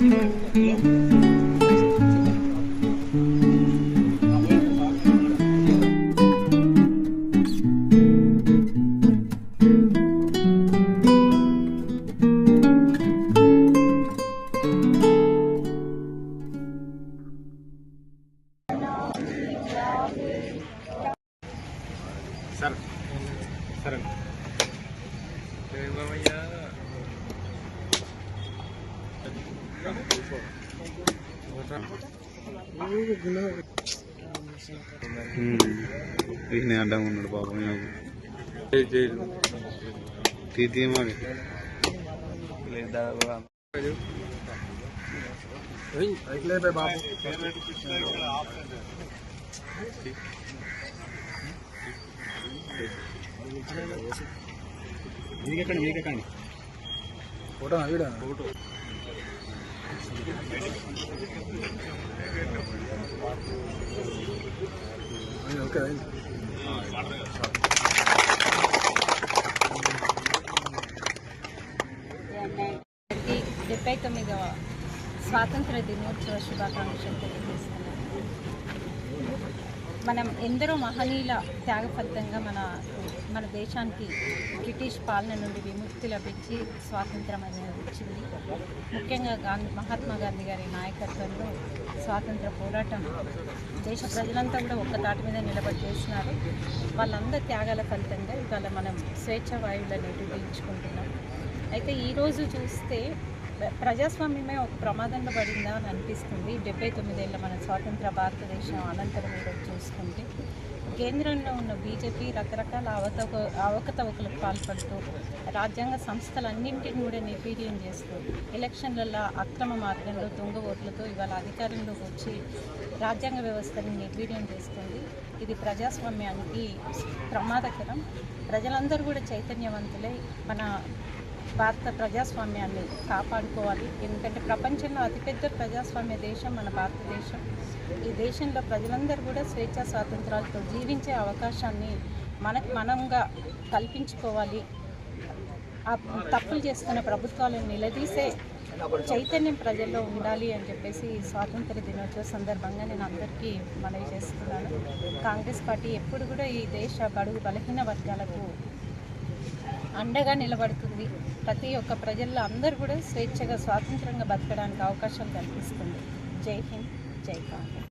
Sarang. Sarang. Sarang. Sarang. ఈయన అడ్డంగా ఉన్నాడు పాపం టీ తీయమాలి బాబు మీకెక్కండి మీకెక్కండి ఫోటో వీడా ఫోటో ఓకే డెబ్బై తొమ్మిదవ స్వాతంత్ర దినోత్సవ శుభాకాంక్షలు తెలియజేస్తున్నాను మనం ఎందరో మహనీయుల త్యాగ ఫలితంగా మన మన దేశానికి బ్రిటిష్ పాలన నుండి విముక్తి లభించి స్వాతంత్రం అనేది వచ్చింది. ముఖ్యంగా గాంధీ మహాత్మా గాంధీ గారి నాయకత్వంలో స్వాతంత్ర పోరాటం దేశ ప్రజలంతా కూడా ఒక్క తాటి మీద నిలబడి చేస్తున్నారు. వాళ్ళందరి త్యాగాల ఫలితంగా ఇవాళ మనం స్వేచ్ఛ వాయువులను నిరూపించుకుంటున్నాం అయితే ఈరోజు చూస్తే ప్రజాస్వామ్యమే ఒక ప్రమాదంలో పడిందా అని అనిపిస్తుంది. డెబ్బై తొమ్మిదేళ్ళ మన స్వాతంత్ర భారతదేశం అనంతరం ఈరోజు చూసుకుంటే కేంద్రంలో ఉన్న బీజేపీ రకరకాల అవతవ అవకతవకలకు పాల్పడుతూ రాజ్యాంగ సంస్థలన్నింటిని కూడా నిర్వీర్యం చేస్తూ ఎలక్షన్లలో అక్రమ మార్గంలో దొంగ ఓట్లతో ఇవాళ అధికారంలోకి వచ్చి రాజ్యాంగ వ్యవస్థని నిర్వీర్యం చేస్తుంది. ఇది ప్రజాస్వామ్యానికి ప్రమాదకరం. ప్రజలందరూ కూడా చైతన్యవంతులై మన భారత ప్రజాస్వామ్యాన్ని కాపాడుకోవాలి. ఎందుకంటే ప్రపంచంలో అతిపెద్ద ప్రజాస్వామ్య దేశం మన భారతదేశం. ఈ దేశంలో ప్రజలందరూ కూడా స్వేచ్ఛ స్వాతంత్రాలతో జీవించే అవకాశాన్ని మనకు మనంగా కల్పించుకోవాలి. ఆ తప్పులు చేస్తున్న ప్రభుత్వాలను నిలదీసే చైతన్యం ప్రజల్లో ఉండాలి అని చెప్పేసి స్వాతంత్ర దినోత్సవ సందర్భంగా నేను అందరికీ మనవి చేస్తున్నాను. కాంగ్రెస్ పార్టీ ఎప్పుడు కూడా ఈ దేశ బడుగు బలహీన వర్గాలకు అండగా నిలబడుతుంది. ప్రతి ఒక్క ప్రజల్లో అందరూ కూడా స్వేచ్ఛగా స్వాతంత్రంగా బతకడానికి అవకాశం కల్పిస్తుంది. జై హింద్ జై కాంగ్రెస్